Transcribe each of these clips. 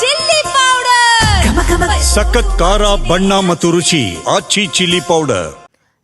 Chilli powder. ಸಖತ್ ಖಾರ ಬಣ್ಣ ಮತ್ತು ರುಚಿ ಆಚಿ ಚಿಲ್ಲಿ ಪೌಡರ್.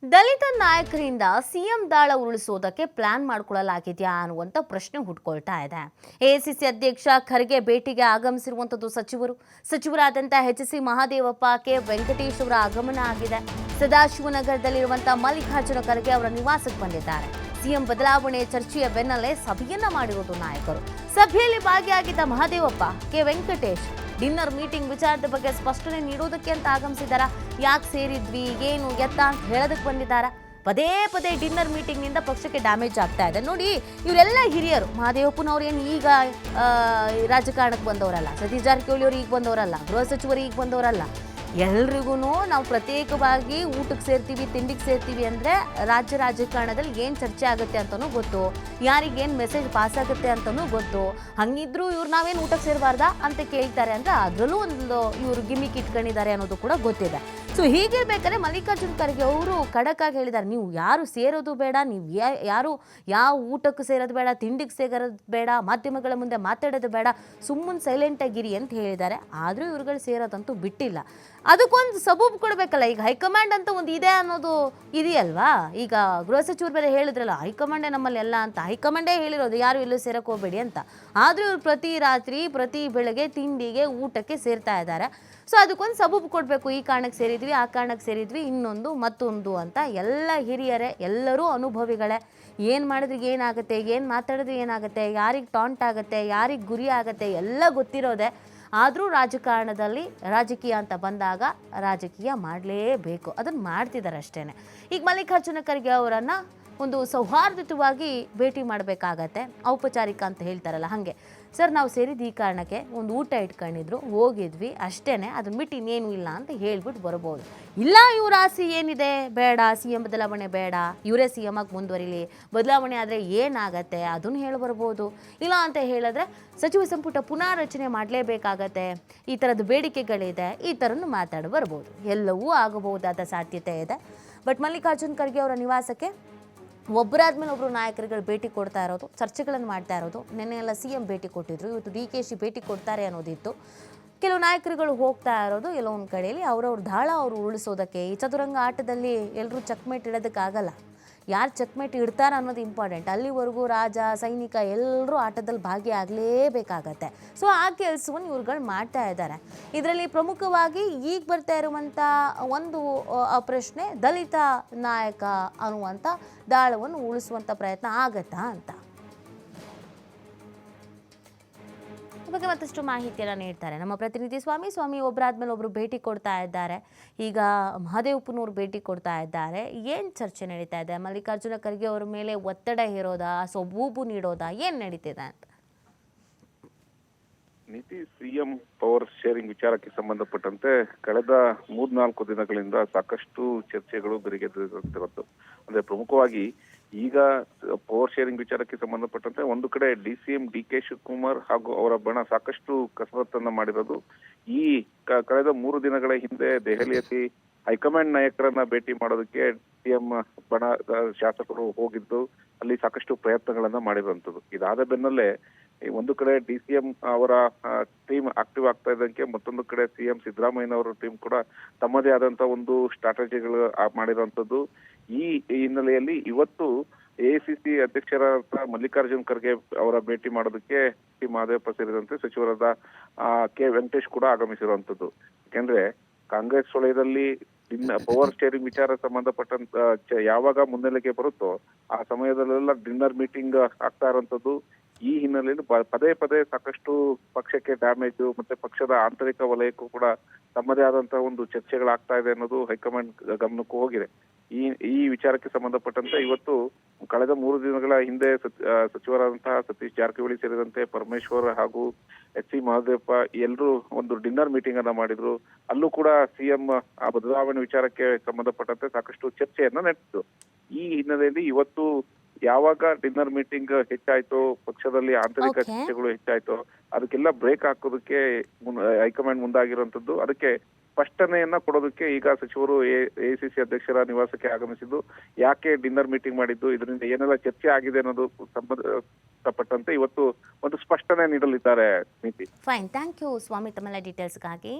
ದಲಿತ ನಾಯಕರಿಂದ ಸಿಎಂ ದಾಳ ಉರುಳಿಸೋದಕ್ಕೆ ಪ್ಲಾನ್ ಮಾಡ್ಕೊಳ್ಳಲಾಗಿದೆಯಾ ಅನ್ನುವಂಥ ಪ್ರಶ್ನೆ ಹುಟ್ಕೊಳ್ತಾ ಇದೆ. ಎಐಸಿಸಿ ಅಧ್ಯಕ್ಷ ಖರ್ಗೆ ಭೇಟಿಗೆ ಆಗಮಿಸಿರುವಂಥದ್ದು ಸಚಿವರು. ಸಚಿವರಾದಂಥ H C Mahadevappa K Venkatesh ಅವರ ಆಗಮನ ಆಗಿದೆ. ಸದಾಶಿವನಗರದಲ್ಲಿರುವಂಥ ಮಲ್ಲಿಕಾರ್ಜುನ ಖರ್ಗೆ ಅವರ ನಿವಾಸಕ್ಕೆ ಬಂದಿದ್ದಾರೆ. ಸಿಎಂ ಬದಲಾವಣೆ ಚರ್ಚೆಯ ಬೆನ್ನಲ್ಲೇ ಸಭೆಯನ್ನ ಮಾಡಿರೋದು ನಾಯಕರು. ಸಭೆಯಲ್ಲಿ ಭಾಗಿಯಾಗಿದ್ದ Mahadevappa, K. Venkatesh, dinner meeting ವಿಚಾರದ ಬಗ್ಗೆ ಸ್ಪಷ್ಟನೆ ನೀಡೋದಕ್ಕೆ ಅಂತ ಆಗಮಿಸಿದಾರ. ಯಾಕೆ ಸೇರಿದ್ವಿ, ಏನು, ಎತ್ತ ಅಂತ ಹೇಳೋದಕ್ಕೆ ಬಂದಿದ್ದಾರಾ. ಪದೇ ಪದೇ ಡಿನ್ನರ್ ಮೀಟಿಂಗ್ನಿಂದ ಪಕ್ಷಕ್ಕೆ ಡ್ಯಾಮೇಜ್ ಆಗ್ತಾ ಇದೆ. ನೋಡಿ, ಇವರೆಲ್ಲ ಹಿರಿಯರು, ಮಹಾದೇವಪ್ಪನವ್ರು ಏನು ಈಗ ರಾಜಕಾರಣಕ್ಕೆ ಬಂದವರಲ್ಲ, ಸತೀಶ್ ಜಾರಕಿಹೊಳಿ ಈಗ ಬಂದವರಲ್ಲ, ಗೃಹ ಸಚಿವರು ಈಗ ಬಂದವರಲ್ಲ. ಎಲ್ರಿಗೂ ನಾವು ಪ್ರತ್ಯೇಕವಾಗಿ ಊಟಕ್ಕೆ ಸೇರ್ತೀವಿ, ತಿಂಡಿಗೆ ಸೇರ್ತೀವಿ ಅಂದರೆ ರಾಜ್ಯ ರಾಜಕಾರಣದಲ್ಲಿ ಏನು ಚರ್ಚೆ ಆಗುತ್ತೆ ಅಂತಲೂ ಗೊತ್ತು. ಯಾರಿಗೇನು ಮೆಸೇಜ್ ಪಾಸ್ ಆಗುತ್ತೆ ಅಂತಲೂ ಗೊತ್ತು. ಹಂಗಿದ್ರೂ ಇವ್ರು ನಾವೇನು ಊಟಕ್ಕೆ ಸೇರಬಾರ್ದಾ ಅಂತ ಕೇಳ್ತಾರೆ ಅಂದರೆ ಅದರಲ್ಲೂ ಒಂದು ಇವರು ಗಿಮಿಕ್ ಇಟ್ಕೊಂಡಿದ್ದಾರೆ ಅನ್ನೋದು ಕೂಡ ಗೊತ್ತಿದೆ. ಸೊ ಹೀಗಿರ್ಬೇಕಾದ್ರೆ ಮಲ್ಲಿಕಾರ್ಜುನ್ ಖರ್ಗೆ ಅವರು ಖಡಕ್ಕಾಗಿ ಹೇಳಿದ್ದಾರೆ, ನೀವು ಯಾರು ಸೇರೋದು ಬೇಡ, ನೀವು ಯಾರು ಯಾವ ಊಟಕ್ಕೆ ಸೇರೋದು ಬೇಡ, ತಿಂಡಿಗೆ ಸೇರೋದು ಬೇಡ, ಮಾಧ್ಯಮಗಳ ಮುಂದೆ ಮಾತಾಡೋದು ಬೇಡ, ಸುಮ್ಮನೆ ಸೈಲೆಂಟಾಗಿರಿ ಅಂತ ಹೇಳಿದ್ದಾರೆ. ಆದರೂ ಇವ್ರುಗಳು ಸೇರೋದಂತೂ ಬಿಟ್ಟಿಲ್ಲ. ಅದಕ್ಕೊಂದು ಸಬೂಬ್ ಕೊಡಬೇಕಲ್ಲ, ಈಗ ಹೈಕಮಾಂಡ್ ಅಂತ ಒಂದು ಇದೆ ಅನ್ನೋದು ಇದೆಯಲ್ವಾ? ಈಗ ಗೃಹ ಸಚಿವರು ಬೇರೆ ಹೇಳಿದ್ರಲ್ಲ, ಹೈಕಮಾಂಡೇ ನಮ್ಮಲ್ಲಿ ಎಲ್ಲ ಅಂತ. ಹೈಕಮಾಂಡೇ ಹೇಳಿರೋದು, ಯಾರು ಇಲ್ಲೂ ಸೇರಕ್ಕೆ ಹೋಗಬೇಡಿ ಅಂತ. ಆದರೂ ಇವ್ರು ಪ್ರತಿ ರಾತ್ರಿ, ಪ್ರತಿ ಬೆಳಗ್ಗೆ ತಿಂಡಿಗೆ, ಊಟಕ್ಕೆ ಸೇರ್ತಾ ಇದ್ದಾರೆ. ಸೊ ಅದಕ್ಕೊಂದು ಸಬೂಬು ಕೊಡಬೇಕು, ಈ ಕಾರಣಕ್ಕೆ ಸೇರಿದ್ವಿ, ಆ ಕಾರಣಕ್ಕೆ ಸೇರಿದ್ವಿ, ಇನ್ನೊಂದು, ಮತ್ತೊಂದು ಅಂತ. ಎಲ್ಲ ಹಿರಿಯರೇ, ಎಲ್ಲರೂ ಅನುಭವಿಗಳೇ. ಏನು ಮಾಡಿದ್ರಿ, ಏನಾಗುತ್ತೆ, ಏನು ಮಾತಾಡಿದ್ರೆ, ಏನಾಗುತ್ತೆ, ಯಾರಿಗೆ ಟಾಂಟ್ ಆಗುತ್ತೆ, ಯಾರಿಗೆ ಗುರಿ ಆಗುತ್ತೆ, ಎಲ್ಲ ಗೊತ್ತಿರೋದೆ. ಆದರೂ ರಾಜಕಾರಣದಲ್ಲಿ ರಾಜಕೀಯ ಅಂತ ಬಂದಾಗ ರಾಜಕೀಯ ಮಾಡಲೇಬೇಕು. ಅದನ್ನು ಮಾಡ್ತಿದ್ದಾರೆ ಅಷ್ಟೇ ಈಗ ಮಲ್ಲಿಕಾರ್ಜುನ ಖರ್ಗೆ ಅವರನ್ನು ಒಂದು ಸೌಹಾರ್ದಯುತವಾಗಿ ಭೇಟಿ ಮಾಡಬೇಕಾಗತ್ತೆ. ಔಪಚಾರಿಕ ಅಂತ ಹೇಳ್ತಾರಲ್ಲ ಹಾಗೆ. ಸರ್, ನಾವು ಸೇರಿದ ಈ ಕಾರಣಕ್ಕೆ ಒಂದು ಊಟ ಇಟ್ಕೊಂಡಿದ್ರು, ಹೋಗಿದ್ವಿ ಅಷ್ಟೇ ಅದನ್ನ ಬಿಟ್ಟು ಇನ್ನೇನು ಇಲ್ಲ ಅಂತ ಹೇಳ್ಬಿಟ್ಟು ಬರ್ಬೋದು. ಇಲ್ಲ, ಇವ್ರ ಆಸೆ ಏನಿದೆ? ಬೇಡ ಸಿ ಎಂ ಬದಲಾವಣೆ ಬೇಡ. ಇವರೇ ಸಿ ಎಂ ಆಗಿ ಮುಂದುವರಿಲಿ. ಬದಲಾವಣೆ ಆದರೆ ಏನಾಗತ್ತೆ? ಅದನ್ನು ಹೇಳಿ ಬರ್ಬೋದು. ಇಲ್ಲ ಅಂತ ಹೇಳಿದ್ರೆ ಸಚಿವ ಸಂಪುಟ ಪುನಾರಚನೆ ಮಾಡಲೇಬೇಕಾಗತ್ತೆ. ಈ ಥರದ ಬೇಡಿಕೆಗಳಿದೆ. ಈ ಥರನೂ ಮಾತಾಡಿ ಬರ್ಬೋದು. ಎಲ್ಲವೂ ಆಗಬಹುದಾದ ಸಾಧ್ಯತೆ ಇದೆ. ಬಟ್ ಮಲ್ಲಿಕಾರ್ಜುನ್ ಖರ್ಗೆ ಅವರ ನಿವಾಸಕ್ಕೆ ಒಬ್ಬರಾದ್ಮೇಲೆ ಒಬ್ಬರು ನಾಯಕರುಗಳು ಭೇಟಿ ಕೊಡ್ತಾ ಇರೋದು, ಚರ್ಚೆಗಳನ್ನು ಮಾಡ್ತಾ ಇರೋದು. ನಿನ್ನೆ ಎಲ್ಲ ಸಿ ಎಂ ಭೇಟಿ ಕೊಟ್ಟಿದ್ರು, ಇವತ್ತು ಡಿ ಕೆ ಶಿ ಭೇಟಿ ಕೊಡ್ತಾರೆ ಅನ್ನೋದಿತ್ತು. ಕೆಲವು ನಾಯಕರುಗಳು ಹೋಗ್ತಾ ಇರೋದು ಎಲ್ಲೋ ಒಂದು ಕಡೆಯಲ್ಲಿ, ಅವ್ರವ್ರ ದಾಳ ಅವರು ಉಳಿಸೋದಕ್ಕೆ ಈ ಚದುರಂಗ ಆಟದಲ್ಲಿ ಎಲ್ಲರೂ ಚಕ್ಮೇಟ್ ಇಡೋದಕ್ಕಾಗಲ್ಲ. ಯಾರು ಚಕ್ಮೇಟ್ ಇಡ್ತಾರ ಅನ್ನೋದು ಇಂಪಾರ್ಟೆಂಟ್ ಅಲ್ಲಿವರೆಗೂ ರಾಜ, ಸೈನಿಕ ಎಲ್ಲರೂ ಆಟದಲ್ಲಿ ಭಾಗಿಯಾಗಲೇಬೇಕಾಗತ್ತೆ. ಸೊ ಆ ಕೆಲಸವನ್ನು ಇವ್ರುಗಳು ಮಾಡ್ತಾ ಇದ್ದಾರೆ ಇದರಲ್ಲಿ ಪ್ರಮುಖವಾಗಿ ಈಗ ಬರ್ತಾ ಇರುವಂಥ ಒಂದು ಪ್ರಶ್ನೆ ದಲಿತ ನಾಯಕ ಅನ್ನುವಂಥ ದಾಳವನ್ನು ಉಳಿಸುವಂಥ ಪ್ರಯತ್ನ ಆಗತ್ತಾ ಅಂತ. ಬಗ್ಗೆ ಮತ್ತಷ್ಟು ಮಾಹಿತಿಯನ್ನು ನೀಡ್ತಾರೆ. ನಮ್ಮ ಪ್ರತಿನಿಧಿ ಸ್ವಾಮಿ ಸ್ವಾಮಿ ಒಬ್ಬರಾದ್ಮೇಲೆ ಒಬ್ರು ಭೇಟಿ ಕೊಡ್ತಾ ಇದ್ದಾರೆ. ಈಗ ಮಹದೇವಪ್ಪನವ್ರು ಭೇಟಿ ಕೊಡ್ತಾ ಇದ್ದಾರೆ. ಏನು ಚರ್ಚೆ ನಡೀತಾ ಇದೆ? ಮಲ್ಲಿಕಾರ್ಜುನ ಖರ್ಗೆ ಅವರ ಮೇಲೆ ಒತ್ತಡ ಹೇರೋದಾ? ಸೊಬೂಬು ನೀಡೋದಾ? ಏನು ನಡೀತಿದೆ ಅಂತ? ನೀತಿ ಸಿಎಂ ಪವರ್ ಶೇರಿಂಗ್ ವಿಚಾರಕ್ಕೆ ಸಂಬಂಧಪಟ್ಟಂತೆ ಕಳೆದ ಮೂರ್ನಾಲ್ಕು ದಿನಗಳಿಂದ ಸಾಕಷ್ಟು ಚರ್ಚೆಗಳು ಬೆರಿಗೆ ಅಂದ್ರೆ ಪ್ರಮುಖವಾಗಿ ಈಗ ಪವರ್ ಶೇರಿಂಗ್ ವಿಚಾರಕ್ಕೆ ಸಂಬಂಧಪಟ್ಟಂತೆ ಒಂದು ಕಡೆ D C M D K Shivakumar ಹಾಗೂ ಅವರ ಬಣ ಸಾಕಷ್ಟು ಕಸರತ್ತನ್ನ ಮಾಡಿರೋದು ಈ ಕಳೆದ ಮೂರು ದಿನಗಳ ಹಿಂದೆ ದೆಹಲಿಯಲ್ಲಿ ಹೈಕಮಾಂಡ್ ನಾಯಕರನ್ನ ಭೇಟಿ ಮಾಡೋದಕ್ಕೆ ಸಿಎಂ ಬಣ ಶಾಸಕರು ಹೋಗಿದ್ದು ಅಲ್ಲಿ ಸಾಕಷ್ಟು ಪ್ರಯತ್ನಗಳನ್ನ ಮಾಡಿರುವಂತದ್ದು ಇದಾದ ಬೆನ್ನಲ್ಲೇ ಒಂದು ಕಡೆ ಡಿ ಸಿ ಎಂ ಅವರ ಟೀಮ್ ಆಕ್ಟಿವ್ ಆಗ್ತಾ ಇದ್ದಂಗೆ ಮತ್ತೊಂದು ಕಡೆ ಸಿಎಂ ಸಿದ್ದರಾಮಯ್ಯನವರ ಟೀಮ್ ಕೂಡ ತಮ್ಮದೇ ಆದಂತ ಒಂದು ಸ್ಟ್ರಾಟಜಿಗಳು ಮಾಡಿರುವಂತದ್ದು ಈ ಹಿನ್ನೆಲೆಯಲ್ಲಿ ಇವತ್ತು ಎಐಸಿಸಿ ಅಧ್ಯಕ್ಷರಾದ ಮಲ್ಲಿಕಾರ್ಜುನ್ ಖರ್ಗೆ ಅವರ ಭೇಟಿ ಮಾಡೋದಕ್ಕೆ ಟಿ ಮಹದೇವಪ್ಪ ಸೇರಿದಂತೆ ಸಚಿವರಾದ ಕೆ ವೆಂಕಟೇಶ್ ಕೂಡ ಆಗಮಿಸಿರುವಂತದ್ದು ಯಾಕೆಂದ್ರೆ ಕಾಂಗ್ರೆಸ್ ವಲಯದಲ್ಲಿ ಪವರ್ ಸ್ಟೇರಿಂಗ್ ವಿಚಾರ ಸಂಬಂಧಪಟ್ಟಂತ ಯಾವಾಗ ಮುನ್ನೆಲೆಗೆ ಬರುತ್ತೋ ಆ ಸಮಯದಲ್ಲೆಲ್ಲ ಡಿನ್ನರ್ ಮೀಟಿಂಗ್ ಆಗ್ತಾ ಇರುವಂತದ್ದು ಈ ಹಿನ್ನೆಲೆಯಲ್ಲಿ ಪದೇ ಪದೇ ಸಾಕಷ್ಟು ಪಕ್ಷಕ್ಕೆ ಡ್ಯಾಮೇಜು ಮತ್ತೆ ಪಕ್ಷದ ಆಂತರಿಕ ವಲಯಕ್ಕೂ ಕೂಡ ತಮ್ಮದೇ ಆದಂತಹ ಒಂದು ಚರ್ಚೆಗಳಾಗ್ತಾ ಇದೆ ಅನ್ನೋದು ಹೈಕಮಾಂಡ್ ಗಮನಕ್ಕೂ ಹೋಗಿದೆ. ಈ ಈ ವಿಚಾರಕ್ಕೆ ಸಂಬಂಧಪಟ್ಟಂತೆ ಇವತ್ತು ಕಳೆದ ಮೂರು ದಿನಗಳ ಹಿಂದೆ ಸಚಿವರಾದಂತಹ ಸತೀಶ್ ಜಾರಕಿಹೊಳಿ ಸೇರಿದಂತೆ ಪರಮೇಶ್ವರ್ ಹಾಗೂ ಎಚ್ ಸಿ ಮಹದೇವಪ್ಪ ಎಲ್ಲರೂ ಒಂದು ಡಿನ್ನರ್ ಮೀಟಿಂಗ್ ಅನ್ನ ಮಾಡಿದ್ರು. ಅಲ್ಲೂ ಕೂಡ ಸಿಎಂ, ಆ ಬದಲಾವಣೆ ವಿಚಾರಕ್ಕೆ ಸಂಬಂಧಪಟ್ಟಂತೆ ಸಾಕಷ್ಟು ಚರ್ಚೆಯನ್ನ ನಡೆಸಿದ್ರು. ಈ ಹಿನ್ನೆಲೆಯಲ್ಲಿ ಇವತ್ತು ಯಾವಾಗ ಡಿನ್ನರ್ ಮೀಟಿಂಗ್ ಹೆಚ್ಚಾಯ್ತು ಪಕ್ಷದಲ್ಲಿ ಆಂತರಿಕ Okay. ಚರ್ಚೆಗಳು ಹೆಚ್ಚಾಯ್ತು ಅದಕ್ಕೆಲ್ಲ ಬ್ರೇಕ್ ಹಾಕೋದಕ್ಕೆ ಮುನ್- ಹೈಕಮಾಂಡ್ ಮುಂದಾಗಿರುವಂತದ್ದು ಅದಕ್ಕೆ ಸ್ಪಷ್ಟನೆಯನ್ನ ಕೊಡೋದಕ್ಕೆ ಈಗ ಸಚಿವರು ಎಐಸಿಸಿ ಅಧ್ಯಕ್ಷರ ನಿವಾಸಕ್ಕೆ ಆಗಮಿಸಿದ್ದು. ಯಾಕೆ ಡಿನ್ನರ್ ಮೀಟಿಂಗ್ ಮಾಡಿದ್ದು? ಇದರಿಂದ ಏನೆಲ್ಲ ಚರ್ಚೆ ಆಗಿದೆ ಅನ್ನೋದು ಸಂಬಂಧಪಟ್ಟಂತೆ ಇವತ್ತು ಒಂದು ಸ್ಪಷ್ಟನೆ ನೀಡಲಿದ್ದಾರೆ ನೀತಿ. ಫೈನ್ ಥ್ಯಾಂಕ್ ಯು ಸ್ವಾಮಿ. ತಮ್ಮೆಲ್ಲ ಡೀಟೇಲ್ಸ್ಗಾಗಿ